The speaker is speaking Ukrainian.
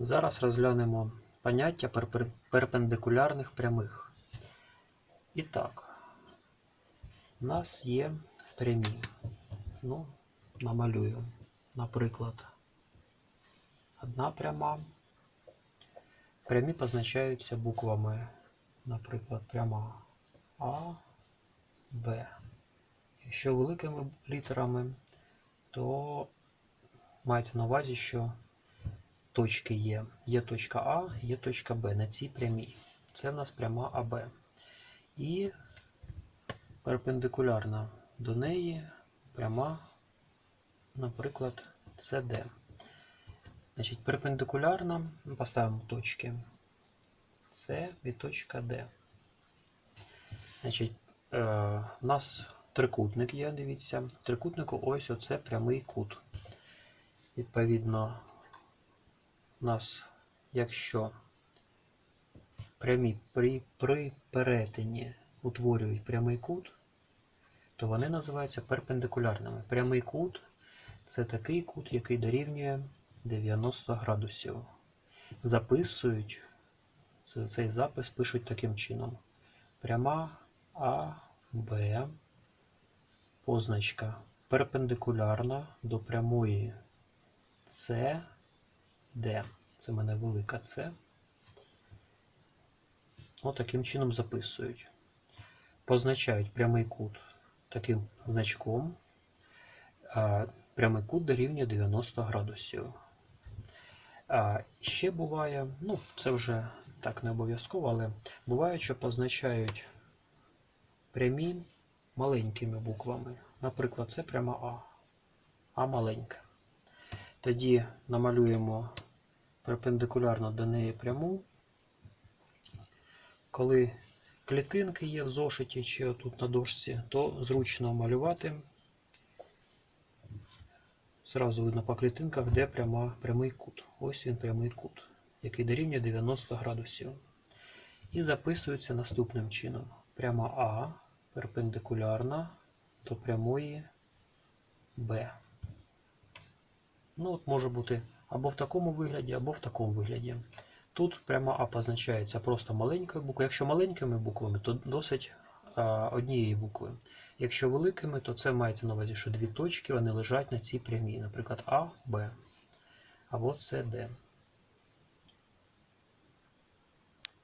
Зараз розглянемо поняття перпендикулярних прямих. І так, у нас є прямі. Ну, намалюю, наприклад, одна пряма. Прямі позначаються буквами, наприклад, пряма А, Б. Якщо великими літерами, то мається на увазі, що точки є. Є точка А, є точка Б на цій прямій. Це в нас пряма АБ. І перпендикулярна до неї пряма, наприклад, СД. Значить, перпендикулярна, поставимо точки С і точка Д. Значить, е, у нас трикутник є, дивіться. Трикутнику ось оце прямий кут. Відповідно, у нас, якщо прямі при, при перетині утворюють прямий кут, то вони називаються перпендикулярними. Прямий кут це такий кут, який дорівнює 90 градусів. Записують, цей запис пишуть таким чином. Пряма А, позначка перпендикулярна до прямої С, Д. Це в мене велика С. Отаким чином записують. Позначають прямий кут таким значком. Прямий кут дорівнює 90 градусів. Ще буває, ну, це вже так не обов'язково, але буває, що позначають прямі маленькими буквами. Наприклад, це пряма А. А маленька. Тоді намалюємо перпендикулярно до неї пряму. Коли клітинки є в зошиті чи тут на дошці, то зручно малювати. Зразу видно по клітинках, де пряма, прямий кут. Ось він прямий кут, який дорівнює 90 градусів. І записується наступним чином. Пряма А перпендикулярна до прямої Б. Ну, от може бути або в такому вигляді, або в такому вигляді. Тут пряма А позначається просто маленькою буквою. Якщо маленькими буквами, то досить а, однієї букви. Якщо великими, то це мається на увазі, що дві точки вони лежать на цій прямій, наприклад, А, Б або С, Д.